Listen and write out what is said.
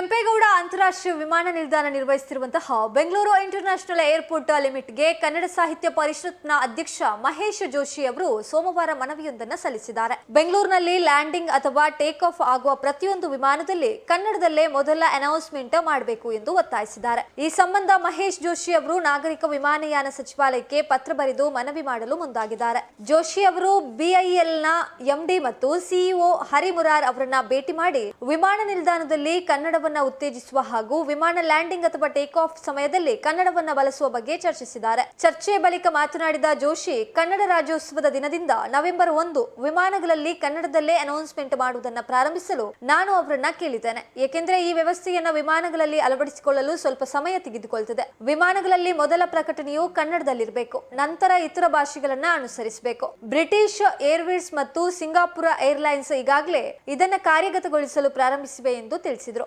ಕೆಂಪೇಗೌಡ ಅಂತಾರಾಷ್ಟ್ರೀಯ ವಿಮಾನ ನಿಲ್ದಾಣ ನಿರ್ವಹಿಸುತ್ತಿರುವಂತಹ ಬೆಂಗಳೂರು ಇಂಟರ್ನ್ಯಾಷನಲ್ ಏರ್ಪೋರ್ಟ್ ಲಿಮಿಟ್ಗೆ ಕನ್ನಡ ಸಾಹಿತ್ಯ ಪರಿಷತ್ನ ಅಧ್ಯಕ್ಷ ಮಹೇಶ್ ಜೋಶಿ ಅವರು ಸೋಮವಾರ ಮನವಿಯೊಂದನ್ನು ಸಲ್ಲಿಸಿದ್ದಾರೆ. ಬೆಂಗಳೂರಿನಲ್ಲಿ ಲ್ಯಾಂಡಿಂಗ್ ಅಥವಾ ಟೇಕ್ ಆಫ್ ಆಗುವ ಪ್ರತಿಯೊಂದು ವಿಮಾನದಲ್ಲಿ ಕನ್ನಡದಲ್ಲೇ ಮೊದಲ ಅನೌನ್ಸ್ಮೆಂಟ್ ಮಾಡಬೇಕು ಎಂದು ಒತ್ತಾಯಿಸಿದ್ದಾರೆ. ಈ ಸಂಬಂಧ ಮಹೇಶ್ ಜೋಶಿ ಅವರು ನಾಗರಿಕ ವಿಮಾನಯಾನ ಸಚಿವಾಲಯಕ್ಕೆ ಪತ್ರ ಬರೆದು ಮನವಿ ಮಾಡಲು ಮುಂದಾಗಿದ್ದಾರೆ. ಜೋಶಿ ಅವರು ಬಿಐಎಲ್ನ ಎಂಡಿ ಮತ್ತು ಸಿಇಒ ಹರಿಮುರಾರ್ ಅವರನ್ನ ಭೇಟಿ ಮಾಡಿ ವಿಮಾನ ನಿಲ್ದಾಣದಲ್ಲಿ ಕನ್ನಡವನ್ನ ಉತ್ತೇಜಿಸುವ ಹಾಗೂ ವಿಮಾನ ಲ್ಯಾಂಡಿಂಗ್ ಅಥವಾ ಟೇಕ್ ಆಫ್ ಸಮಯದಲ್ಲಿ ಕನ್ನಡವನ್ನು ಬಳಸುವ ಬಗ್ಗೆ ಚರ್ಚಿಸಿದ್ದಾರೆ. ಚರ್ಚೆ ಬಳಿಕ ಮಾತನಾಡಿದ ಜೋಶಿ, ಕನ್ನಡ ರಾಜ್ಯೋತ್ಸವದ ದಿನದಿಂದ ನವೆಂಬರ್ ಒಂದು ವಿಮಾನಗಳಲ್ಲಿ ಕನ್ನಡದಲ್ಲೇ ಅನೌನ್ಸ್ಮೆಂಟ್ ಮಾಡುವುದನ್ನ ಪ್ರಾರಂಭಿಸಲು ನಾನು ಅವರನ್ನ ಕೇಳಿದ್ದೇನೆ. ಏಕೆಂದರೆ ಈ ವ್ಯವಸ್ಥೆಯನ್ನ ವಿಮಾನಗಳಲ್ಲಿ ಅಳವಡಿಸಿಕೊಳ್ಳಲು ಸ್ವಲ್ಪ ಸಮಯ ತೆಗೆದುಕೊಳ್ತದೆ. ವಿಮಾನಗಳಲ್ಲಿ ಮೊದಲ ಪ್ರಕಟಣೆಯು ಕನ್ನಡದಲ್ಲಿರಬೇಕು. ನಂತರ ಇತರ ಭಾಷೆಗಳನ್ನ ಅನುಸರಿಸಬೇಕು. ಬ್ರಿಟಿಷ್ ಏರ್ವೇಸ್ ಮತ್ತು ಸಿಂಗಾಪುರ ಏರ್ಲೈನ್ಸ್ ಈಗಾಗಲೇ ಇದನ್ನ ಕಾರ್ಯಗತಗೊಳಿಸಲು ಪ್ರಾರಂಭಿಸಿವೆ ಎಂದು ತಿಳಿಸಿದರು.